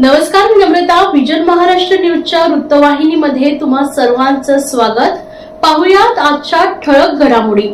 नमस्कार मी नम्रता. विजन महाराष्ट्र न्यूजच्या वृत्तवाहिनीमध्ये तुम्हा सर्वांचं स्वागत. पाहुयात आजच्या ठळक घडामोडी.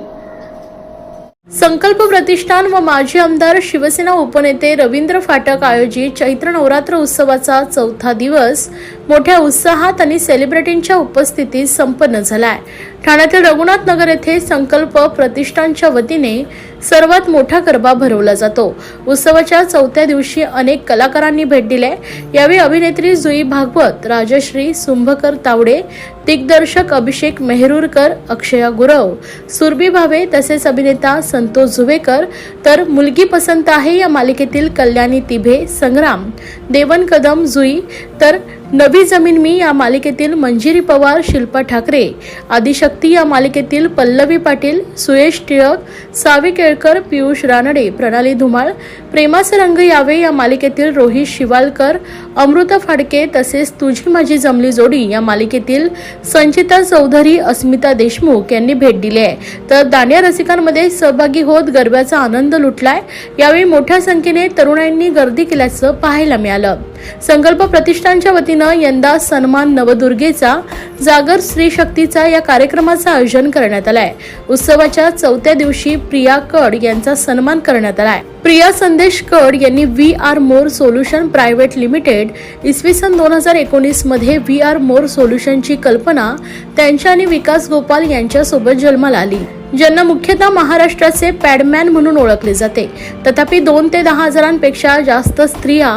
संकल्प प्रतिष्ठान व माजी आमदार शिवसेना उपनेते रवींद्र फाटक आयोजित चैत्र नवरात्र उत्सवाचा चौथा दिवस मोठ्या उत्साहात आणि सेलिब्रिटींच्या उपस्थितीत संपन्न झालाय. ठाण्यातील रघुनाथ नगर येथे संकल्प प्रतिष्ठानच्या वतीने सर्वात मोठा गरबा भरवला जातो. उत्सवाच्या चौथ्या दिवशी अनेक कलाकारांनी भेट दिले यावेळी अभिनेत्री जुई भागवत राजश्री सुंभकर तावडे दिग्दर्शक अभिषेक मेहरुरकर अक्षया गुरव सुरभी भावे तसेच अभिनेता संतोष जुवेकर. तर मुलगी पसंत आहे या मालिकेतील कल्याणी तिभे संग्राम देवन कदम जुई. तर नवी जमीन मी या मालिकेतील मंजिरी पवार शिल्पा ठाकरे. आदिशक्ती या मालिकेतील पल्लवी पाटील सुयश टिळक सावी केळकर पियुष रानडे प्रणाली धुमाळ. प्रेमाचे रंग यावे या मालिकेतील रोहित शिवालकर अमृता फाडके तसेच तुझी माझी जमली जोडी या मालिकेतील संचिता चौधरी अस्मिता देशमुख यांनी भेट दिली आहे. तर दाण्या रसिकांमध्ये सहभागी होत गरब्याचा आनंद लुटलाय. यावेळी मोठ्या संख्येने तरुणांनी गर्दी केल्याचं पाहायला मिळालं. संकल्प प्रतिष्ठानच्या वतीनं यंदा सन्मान नवदुर्गेचा जागर स्त्री शक्तीचा या कार्यक्रमाचं आयोजन करण्यात आलंय. उत्सवाच्या चौथ्या दिवशी प्रिया कड यांचा सन्मान करण्यात आलाय. प्रिया संदेश कड यांनी V R more solution private limited इसवी सन दोन हजार एकोणीसमध्ये व्ही आर मोर सोल्युशनची कल्पना त्यांच्या आणि विकास गोपाल यांच्यासोबत जन्माला आली ज्यांना मुख्यतः महाराष्ट्राचे पॅडमॅन म्हणून ओळखले जाते. तथापि दोन ते दहा हजारांपेक्षा जास्त स्त्रिया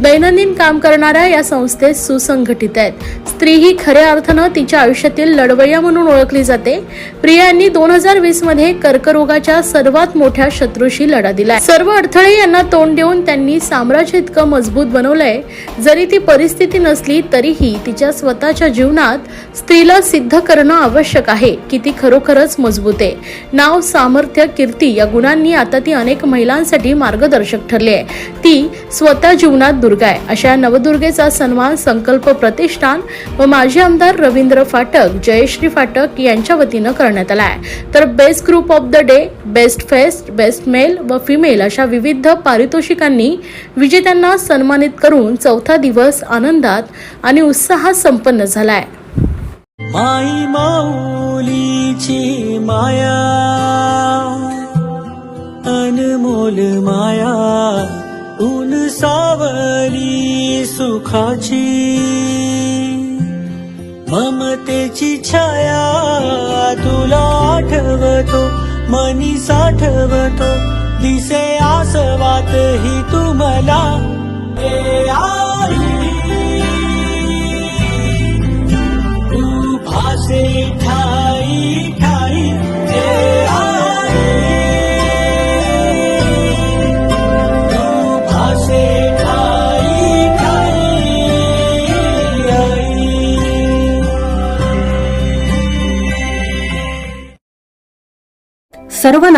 दैनंदिन काम करणाऱ्या या संस्थेत सुसंघटित आहेत. स्त्री ही खऱ्या अर्थानं तिच्या आयुष्यातील लढवय्या म्हणून ओळखली जाते. प्रिया यांनी दोन हजार वीसमध्ये कर्करोगाच्या सर्वात मोठ्या शत्रूशी लढा दिला सर्व अडथळे यांना तोंड देऊन त्यांनी साम्राज्य इतकं मजबूत बनवलंय. जरी ती परिस्थिती नसली तरीही तिच्या स्वतःच्या जीवनात स्त्रीला सिद्ध करणं आवश्यक आहे की ती खरोखरच मजबूत आहे. नाव सामर्थ्य कीर्ती या गुणांनी आता ती अनेक महिलांसाठी मार्गदर्शक ठरली आहे. ती स्वतः जीवनात दुर्गा आहे. अशा नवदुर्गेचा सन्मान संकल्प प्रतिष्ठान व माजी आमदार रवींद्र फाटक जयश्री फाटक यांच्या वतीनं करण्यात आला आहे. तर best group of the day best fest best male व फिमेल अशा विविध पारितोषिकांनी विजेत्यांना सन्मानित करून चौथा दिवस आनंदात आणि उत्साहात संपन्न झालाय. माई माऊलीची माया अनमोल माया ऊन सावली सुखाची ममतेची छाया तुला आठवतो मनी साठवतो दिसे आसवात ही तुम्हाला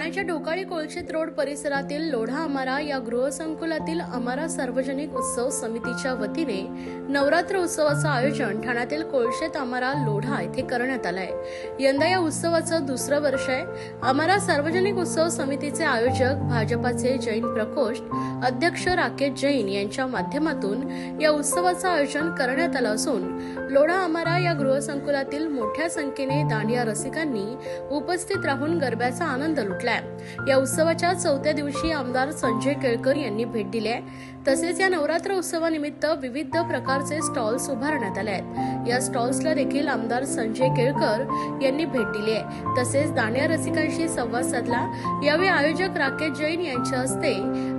ठाण्याच्या ढोकाळी कोळशेत रोड परिसरातील लोढा अमारा या गृहसंकुलातील अमारा सार्वजनिक उत्सव समितीच्या वतीने नवरात्र उत्सवाचं आयोजन ठाण्यातील कोळशेत अमारा लोढा येथे करण्यात आलं आहे यंदा या उत्सवाचं दुसरं वर्ष आहे. अमारा सार्वजनिक उत्सव समितीचे आयोजक भाजपाचे जैन प्रकोष्ठ अध्यक्ष राकेश जैन यांच्या माध्यमातून या उत्सवाचं आयोजन करण्यात आलं असून लोढा अमारा या गृहसंकुलातील मोठ्या संख्येने दांडिया रसिकांनी उपस्थित राहून गरब्याचा आनंद लुटला. लुटलाय या उत्सवाच्या चौथ्या दिवशी आमदार संजय केळकर यांनी भेट दिली आहे तसेच या नवरात्र उत्सवानिमित्त विविध प्रकारचे स्टॉल्स उभारण्यात आले आहेत या स्टॉल्सला देखील आमदार संजय केळकर यांनी भेट दिली आहे तसेच दांडिया रसिकांशी संवाद साधला. यावेळी आयोजक राकेश जैन यांच्या हस्ते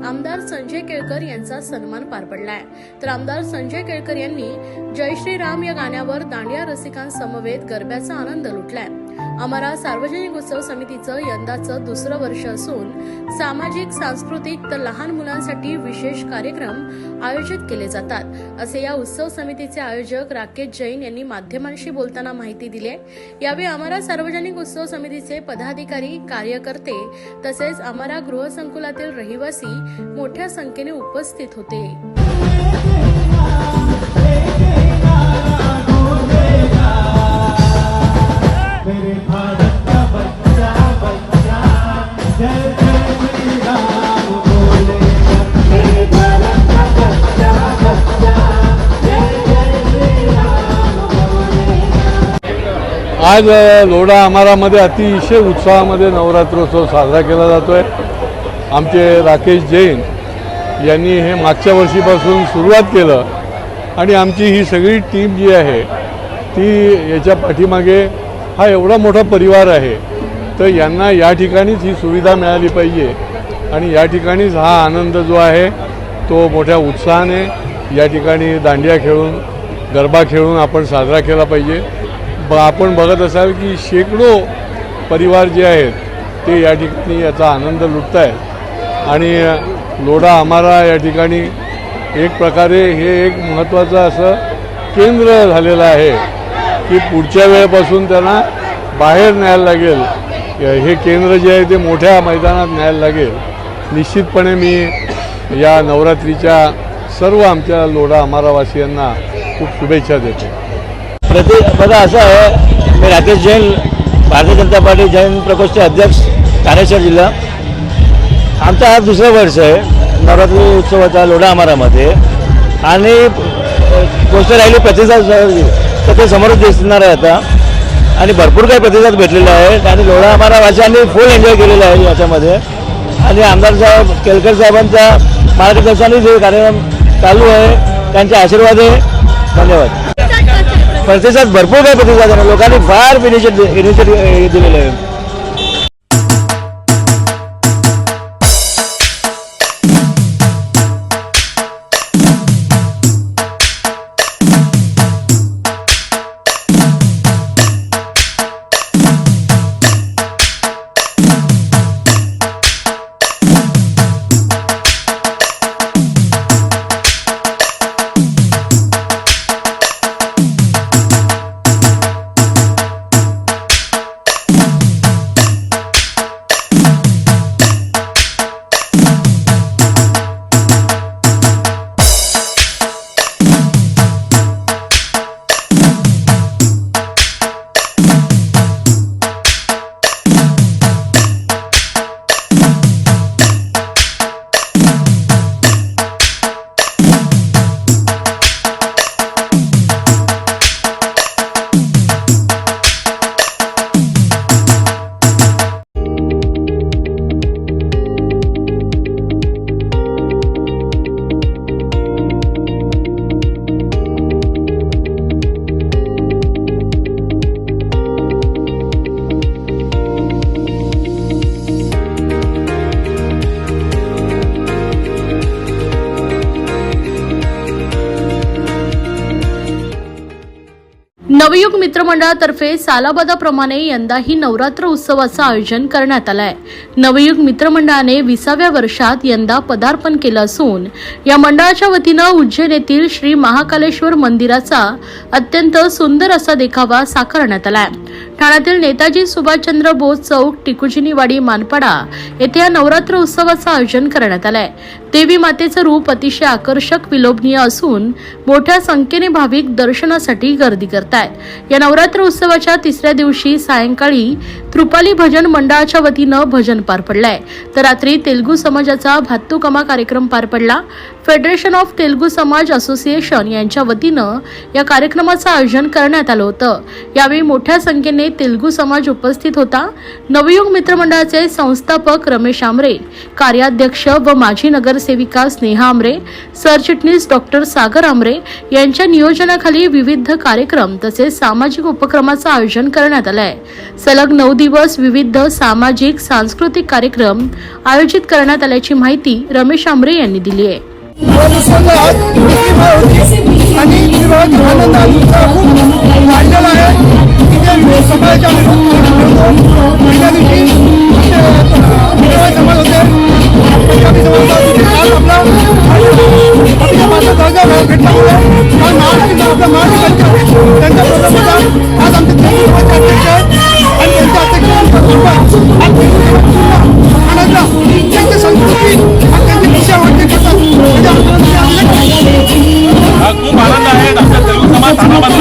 आमदार संजय केळकर यांचा सन्मान पार पडलाय. तर आमदार संजय केळकर यांनी जय श्रीराम या गाण्यावर दांडिया रसिकांसमवेत गरब्याचा आनंद लुटलाय. आम्हाला सार्वजनिक उत्सव समितीचं यंदाचं दुसरं वर्ष असून सामाजिक सांस्कृतिक तर लहान मुलांसाठी विशेष कार्यक्रम आयोजित केले जातात. असे या उत्सव समितीचे आयोजक राकेश जैन यांनी माध्यमांशी बोलताना माहिती दिली आहे यावेळी आम्हाला सार्वजनिक उत्सव समितीचे पदाधिकारी कार्यकर्ते तसेच आम्हाला गृहसंकुलातील रहिवासी मोठ्या संख्येने उपस्थित होते. आज लोडा लोढा अमारामध्ये अतिशय उत्साहामध्ये नवरात्रोत्सव साजरा केला जातो आहे आमचे राकेश जैन यांनी हे मागच्या वर्षीपासून सुरुवात केलं आणि आमची ही सगळी टीम जी आहे ती याच्या पाठीमागे हा एवढा मोठा परिवार आहे तर यांना या ठिकाणीच ही सुविधा मिळाली पाहिजे. आणि या ठिकाणीच हा आनंद जो आहे तो मोठ्या उत्साहाने या ठिकाणी दांडिया खेळून गरबा खेळून आपण साजरा केला पाहिजे. ब आपण बघत असाल की शेकडो परिवार जे आहेत ते या ठिकाणी याचा आनंद लुटत आहेत आणि लोढा आमारा या ठिकाणी एक प्रकारे हे एक महत्त्वाचं असं केंद्र झालेलं आहे. की पुढच्या वेळेपासून त्यांना बाहेर न्यायला लागेल. हे केंद्र जे आहे ते मोठ्या मैदानात न्यायला लागेल. निश्चितपणे मी या नवरात्रीच्या सर्व आमच्या लोढा अमारावासियांना खूप शुभेच्छा देतो. प्रति बघा असं आहे मी राकेश जैन भारतीय जनता पार्टी जैन प्रकोष्ठचे अध्यक्ष ठाणेश्वर जिल्हा. आमचा हा दुसरं वर्ष आहे नवरात्री उत्सवाचा लोढा अमारामध्ये. आणि गोष्ट राहिली प्रतिसाद तर ते समोरच दिसणार आहे आता. आणि भरपूर काही प्रतिसाद भेटलेला आहे. आणि लोढा आम्हाला वासियांनी फुल एन्जॉय केलेला आहे याच्यामध्ये. आणि आमदार साहेब केलकर साहेबांच्या मार्गदर्शनाने जे कार्यक्रम चालू आहे त्यांचे आशीर्वाद आहे. धन्यवाद. प्रतिसाद भरपूर काही प्रतिसाद आहे. लोकांनी फार इनिशिएटिव्ह इनिशिएटिव्ह दिलेलं आहे. नवयुग मित्रमंडळातर्फे सालाबादाप्रमाणे यंदाही नवरात्र उत्सवाचं आयोजन करण्यात आलं आहे नवयुग मित्रमंडळाने विसाव्या वर्षात यंदा पदार्पण केलं असून या मंडळाच्या वतीनं उज्जैन येथील श्री महाकालेश्वर मंदिराचा अत्यंत सुंदर असा देखावा साकारण्यात आला आहे ठाण्यातील नेताजी सुभाषचंद्र बोस चौक टिकुजिनीवाडी मानपाडा येथे या नवरात्र उत्सवाचं आयोजन करण्यात आलंय. देवी मातेचं रूप अतिशय आकर्षक विलोभनीय असून मोठ्या संख्येने भाविक दर्शनासाठी गर्दी करतायत. या नवरात्र उत्सवाच्या तिसऱ्या दिवशी सायंकाळी त्रुपाली भजन मंडळाच्या वतीनं भजन पार पडलंय. तर रात्री तेलगू समाजाचा भात्तुकमा कार्यक्रम पार पडला. फेडरेशन ऑफ तेलगू समाज असोसिएशन यांच्या वतीनं या कार्यक्रमाचं आयोजन करण्यात आलं होतं. यावेळी मोठ्या संख्येने तेलगू समाज उपस्थित होता. नवयुग मित्रमंडळाचे संस्थापक रमेश आमरे कार्याध्यक्ष व माजी नगरसेविका स्नेहा आमरे सरचिटणीस डॉक्टर सागर आमरे यांच्या नियोजनाखाली विविध कार्यक्रम तसेच सामाजिक उपक्रमाचं आयोजन करण्यात आलं आहे सलग नऊ दिवस विविध सामाजिक सांस्कृतिक कार्यक्रम आयोजित करण्यात आल्याची माहिती रमेश आमरे यांनी दिली आहे. आज दुसरी वेळ होती आणि ही रोज वाढलेला आहे तिथे समाजाच्या पहिल्या दिवशी समाज होते आज आपला दर्जा भेटल्यामुळे त्यांच्या आज तेलुगू